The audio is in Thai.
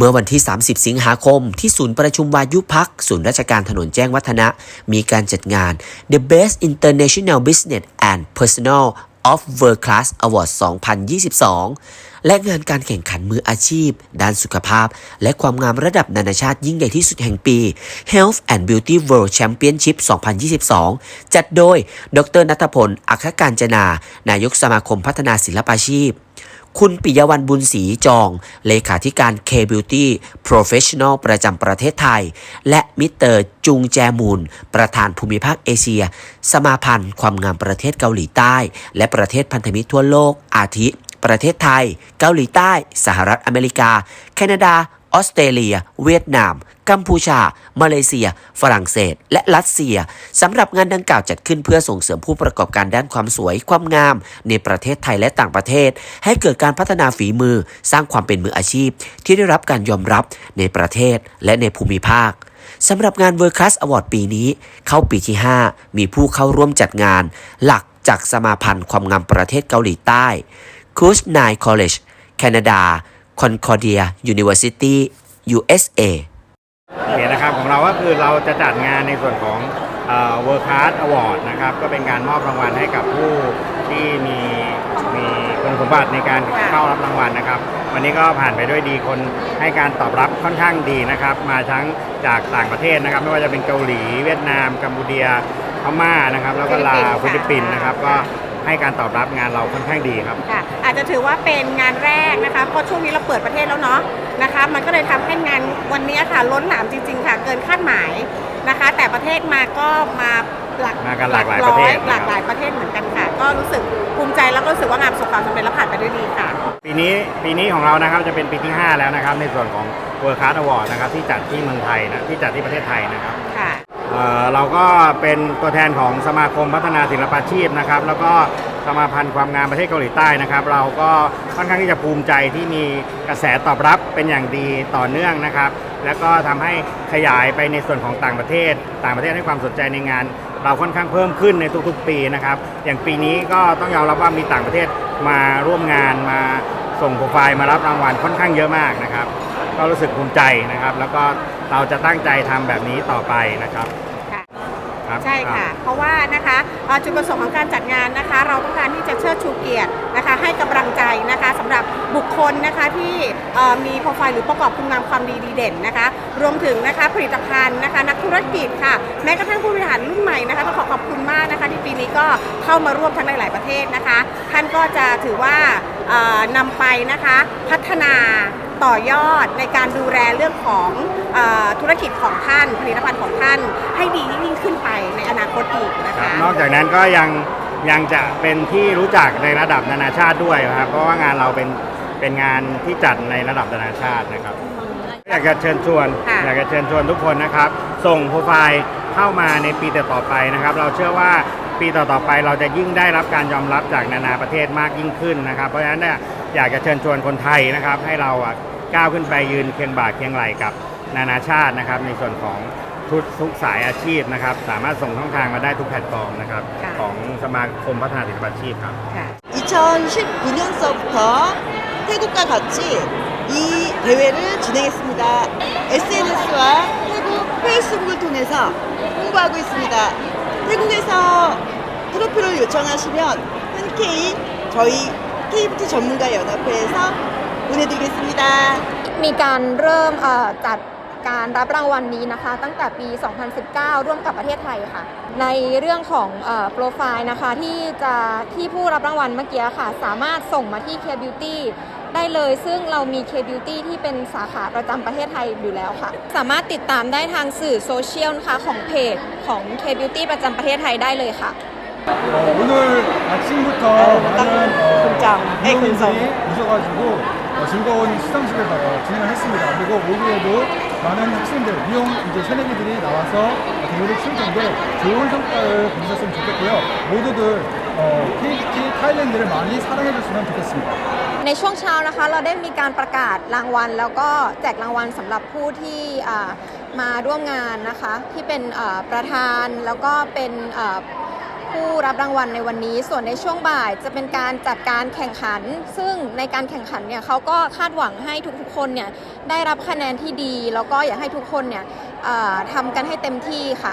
เมื่อวันที่ 30 สิงหาคม ที่ศูนย์ประชุมวายุพักศูนย์ราชการถนนแจ้งวัฒนะ มีการจัดงาน The Best International Business and Personal of World Class Award 2022 และงานการแข่งขันมืออาชีพ ด้านสุขภาพ และความงามระดับนานาชาติยิ่งใหญ่ที่สุดแห่งปี Health and Beauty World Championship 2022 จัดโดย ดรนัทพล อัครการจนา นายกสมาคมพัฒนาศิลปาชีพ คุณปิยวันบุญศรีจอง เลขาธิการ K-Beauty Professional ประจำประเทศไทย และมิสเตอร์จุงแจมูล ประธานภูมิภาคเอเชีย สมาพันธ์ความงามประเทศเกาหลีใต้ และประเทศพันธมิตรทั่วโลกอาทิ ประเทศไทย เกาหลีใต้ สหรัฐอเมริกา แคนาดา ออสเตรเลีย เวียดนาม กัมพูชา มาเลเซีย ฝรั่งเศส และรัสเซียสำหรับงานดังกล่าวจัดขึ้นเพื่อส่งเสริมผู้ประกอบการด้านความสวยความงาม ในประเทศไทยและต่างประเทศ ให้เกิดการพัฒนาฝีมือ สร้างความเป็นมืออาชีพ ที่ได้รับการยอมรับในประเทศและในภูมิภาคสำหรับงาน World Class Award ปีนี้ เข้าปีที่ 5 มีผู้เข้าร่วมจัดงาน หลักจากสมาพันธ์ความงามประเทศเกาหลีใต้ c u s n i College แคนาดา Concordia University USA โอเคนะครับของเราก็คือเราจะจัดงานในส่วนของเอ่อ World Class Award นะครับ ก็เป็นการมอบรางวัลให้กับผู้ที่มีมีคุณสมบัติในการเข้ารับรางวัลนะครับ วันนี้ก็ผ่านไปด้วยดีคนให้การตอบรับค่อนข้างดีนะครับ มาทั้งจากต่างประเทศนะครับ ไม่ว่าจะเป็นเกาหลี เวียดนาม กัมพูเดียพม่านะครับ แล้วก็ลาวฟิลิปปินส์นะครับก็ ให้การตอบรับงานเราค่อนข้างดีครับ ค่ะอาจจะถือว่าเป็นงานแรกนะคะเพราะช่วงนี้เราเปิดประเทศแล้วเนาะนะคะ มันก็เลยทำให้งานวันนี้ค่ะล้นหลามจริง ๆ ค่ะ เกินคาดหมายนะคะ แต่ประเทศมาก็มาหลักมากันหลากหลายประเทศอยหลากหลายประเทศเหมือนกันค่ะ ก็รู้สึกภูมิใจแล้วก็รู้สึกว่างานประสบความสำเร็จและผ่านไปด้วยดีค่ะ ปีนี้ปีนี้ของเรานะครับจะเป็นปีที่ 5 แล้วนะครับในส่วนของ World Class Award นะครับที่จัดที่เมืองไทยนะที่จัดที่ประเทศไทยนะครับค่ะ เเราก็เป็นตัวแทนของสมาคมพัฒนาศิลปาชีพนะครับ แล้วก็สมาพันธ์ความงามประเทศเกาหลีใต้นะครับ เราก็ค่อนข้างที่จะภูมิใจที่มีกระแสตอบรับเป็นอย่างดีต่อเนื่องนะครับ แล้วก็ทำให้ขยายไปในส่วนของต่างประเทศ ต่างประเทศให้ความสนใจในงาน เราค่อนข้างเพิ่มขึ้นในทุกๆ ปีนะครับ อย่างปีนี้ก็ต้องยอมรับว่ามีต่างประเทศมาร่วมงานมาส่งโปรไฟล์มารับรางวัลค่อนข้างเยอะมากนะครับ ก็รู้สึกภูมิใจนะครับ แล้วก็ เราจะตั้งใจทำแบบนี้ต่อไปนะครับค่ะ ครับใช่ค่ะ เพราะว่านะคะเอ่อจุดประสงค์ของการจัดงานนะคะ เราต้องการที่จะเชิดชูเกียรตินะคะ ให้กำลังใจนะคะสำหรับบุคคลนะคะที่เอ่อมีโปรไฟล์หรือประกอบคุณงามความดีดีเด่นนะคะ รวมถึงนะคะผลิตภัณฑ์นะคะ นักธุรกิจค่ะ แม้กระทั่งผู้บริหารรุ่นใหม่นะคะต้องขอขอบคุณมากนะคะ ที่ปีนี้ก็เข้ามาร่วมทั้งในหลายประเทศนะคะ ท่านก็จะถือว่าเอ่อนำไปนะคะพัฒนา ต่อยอดในการดูแลเรื่องของเออธุรกิจของท่านผลิตภัณฑ์ของท่าน ให้ดียิ่งขึ้นไปในอนาคตอีกนะครัคะบนอกจากนั้นก็ยังยังจะเป็นที่รู้จักในระดับนานาชาติด้วยครับเพราะว่างานเราเป็นเป็นงานที่จัดในระดับนานาชาตินะครับ อยากจะเชิญชวนค่ะอยากจะเชิญชวนทุกคนนะครับ ส่งโปรไฟล์เข้ามาในปีต่อๆไปนะครับ เราเชื่อว่าปีต่อๆไปเราจะยิ่งได้รับการยอมรับจากนานาประเทศมากยิ่งขึ้นนะครับ เพราะฉะนั้นเนี่ย อยากจะเชิญชวนคนไทยนะครับ ให้เราอ่ะก้าวขึ้นไปยืนเคียงบ่าเคียงไหลกับนานาชาตินะครับ ในส่วนของทุกทุกสายอาชีพนะครับ สามารถส่งช่องทางมาได้ทุกแพลตฟอร์มนะครับ ค่ะ ของสมาคมพัฒนาศิลปาชีพครับ ค่ะ 2019년서부터 태국과 같이 이 대회를 진행했습니다. SNS와 태국 페이스북을 통해서 홍보하고 있습니다. 태국에서 트로피를 요청하시면 흔쾌히 저희 KBT 전문가 연합회에서 보내드리겠습니다. มีการเริ่มเอ่อจัดการรับรางวัลนี้นะคะ ตั้งแต่ปี 2019 ร่วมกับประเทศไทยค่ะ ในเรื่องของโปรไฟล์นะคะที่จะที่ผู้รับรางวัลเมื่อกี้ค่ะ สามารถส่งมาที่ K Beauty ได้เลย ซึ่งเรามี K Beauty ที่เป็นสาขาประจำประเทศไทยอยู่แล้วค่ะ สามารถติดตามได้ทางสื่อโซเชียลนะคะของเพจของ K Beauty ประจำประเทศไทยได้เลยค่ะ 어, 오늘 아침부터 많은 어, 금장, 네, 금성. 회원들이 오셔가지고 어, 즐거운 시상식을 어, 진행을 했습니다. 그리고 모두에도 많은 학생들, 미용 이제 새내기들이 나와서 대회를 치를 텐데 좋은 성과를 거두셨으면 좋겠고요. 모두들 어, KBT 타일랜드를 많이 사랑해줬으면 좋겠습니다. ในช่วงเช้านะคะเราได้มีการประกาศรางวัล แล้วก็แจกรางวัลสำหรับผู้ที่อ่ามาร่วมงานนะคะ ที่เป็นอ่าประธานแล้วก็เป็นอ่า ผู้รับรางวัลในวันนี้ ส่วนในช่วงบ่ายจะเป็นการจัดการแข่งขัน ซึ่งในการแข่งขันเนี่ยเขาก็คาดหวังให้ทุกๆคนเนี่ยได้รับคะแนนที่ดี แล้วก็อยากให้ทุกคนเนี่ยทำกันให้เต็มที่ค่ะ